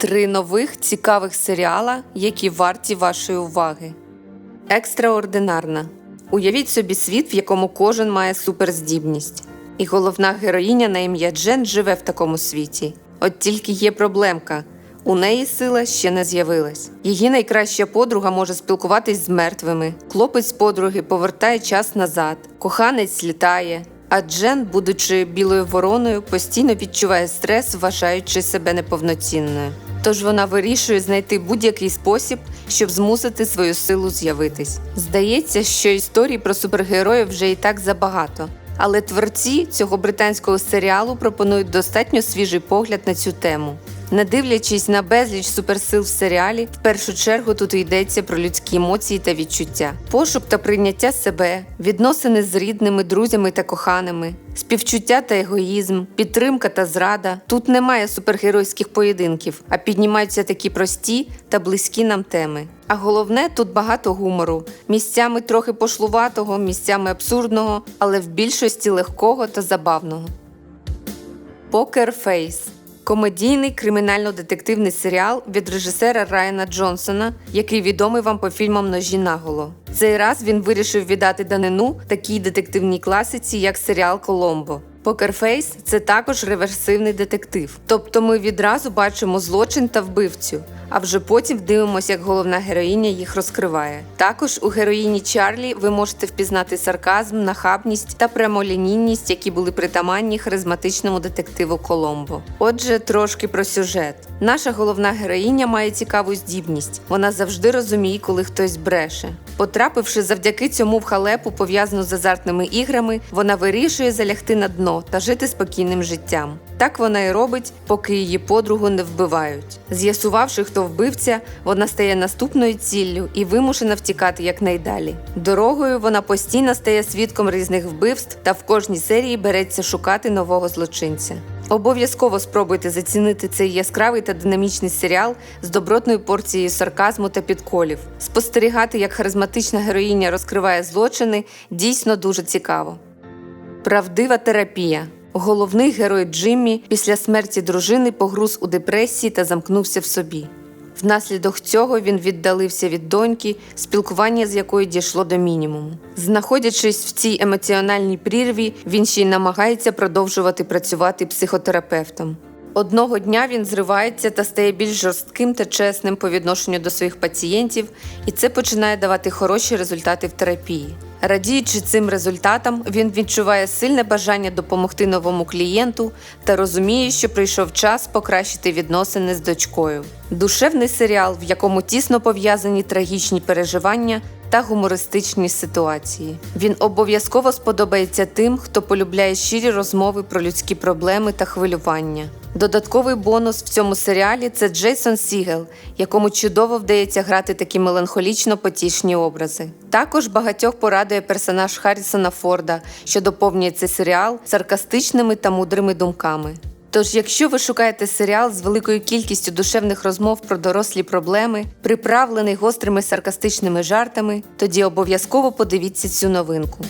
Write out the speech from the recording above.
Три нових цікавих серіала, які варті вашої уваги. Екстраординарна. Уявіть собі світ, в якому кожен має суперздібність. І головна героїня на ім'я Джен живе в такому світі. От тільки є проблемка. У неї сила ще не з'явилась. Її найкраща подруга може спілкуватись з мертвими. Хлопець подруги повертає час назад, коханець літає. А Джен, будучи білою вороною, постійно відчуває стрес, вважаючи себе неповноцінною. Тож вона вирішує знайти будь-який спосіб, щоб змусити свою силу з'явитись. Здається, що історій про супергероїв вже і так забагато. Але творці цього британського серіалу пропонують достатньо свіжий погляд на цю тему. Не дивлячись на безліч суперсил в серіалі, в першу чергу тут йдеться про людські емоції та відчуття, пошук та прийняття себе, відносини з рідними, друзями та коханими, співчуття та егоїзм, підтримка та зрада. Тут немає супергеройських поєдинків, а піднімаються такі прості та близькі нам теми. А головне, тут багато гумору, місцями трохи пошлуватого, місцями абсурдного, але в більшості легкого та забавного. Покер Фейс комедійний кримінально-детективний серіал від режисера Райана Джонсона, який відомий вам по фільмам Ножі наголо. Цей раз він вирішив віддати данину такій детективній класиці, як серіал Коломбо. Покерфейс це також реверсивний детектив. Тобто ми відразу бачимо злочин та вбивцю, а вже потім дивимося, як головна героїня їх розкриває. Також у героїні Чарлі ви можете впізнати сарказм, нахабність та прямолінійність, які були притаманні харизматичному детективу Коломбо. Отже, трошки про сюжет. Наша головна героїня має цікаву здібність. Вона завжди розуміє, коли хтось бреше. Потрапивши завдяки цьому в халепу, пов'язану з азартними іграми, вона вирішує залягти на дно та жити спокійним життям. Так вона і робить, поки її подругу не вбивають. З'ясувавши, хто вбивця, вона стає наступною ціллю і вимушена втікати якнайдалі. Дорогою вона постійно стає свідком різних вбивств та в кожній серії береться шукати нового злочинця. Обов'язково спробуйте зацінити цей яскравий та динамічний серіал з добротною порцією сарказму та підколів. Спостерігати, як харизматична героїня розкриває злочини, дійсно дуже цікаво. Правдива терапія. Головний герой Джиммі після смерті дружини погруз у депресії та замкнувся в собі. Внаслідок цього він віддалився від доньки, спілкування з якою дійшло до мінімуму. Знаходячись в цій емоціональній прірві, він ще й намагається продовжувати працювати психотерапевтом. Одного дня він зривається та стає більш жорстким та чесним по відношенню до своїх пацієнтів, і це починає давати хороші результати в терапії. Радіючи цим результатам, він відчуває сильне бажання допомогти новому клієнту та розуміє, що прийшов час покращити відносини з дочкою. Душевний серіал, в якому тісно пов'язані трагічні переживання та гумористичні ситуації. Він обов'язково сподобається тим, хто полюбляє щирі розмови про людські проблеми та хвилювання. Додатковий бонус в цьому серіалі це Джейсон Сігел, якому чудово вдається грати такі меланхолічно потішні образи. Також багатьох порадує персонаж Харрісона Форда, що доповнює цей серіал саркастичними та мудрими думками. Тож, якщо ви шукаєте серіал з великою кількістю душевних розмов про дорослі проблеми, приправлений гострими саркастичними жартами, тоді обов'язково подивіться цю новинку.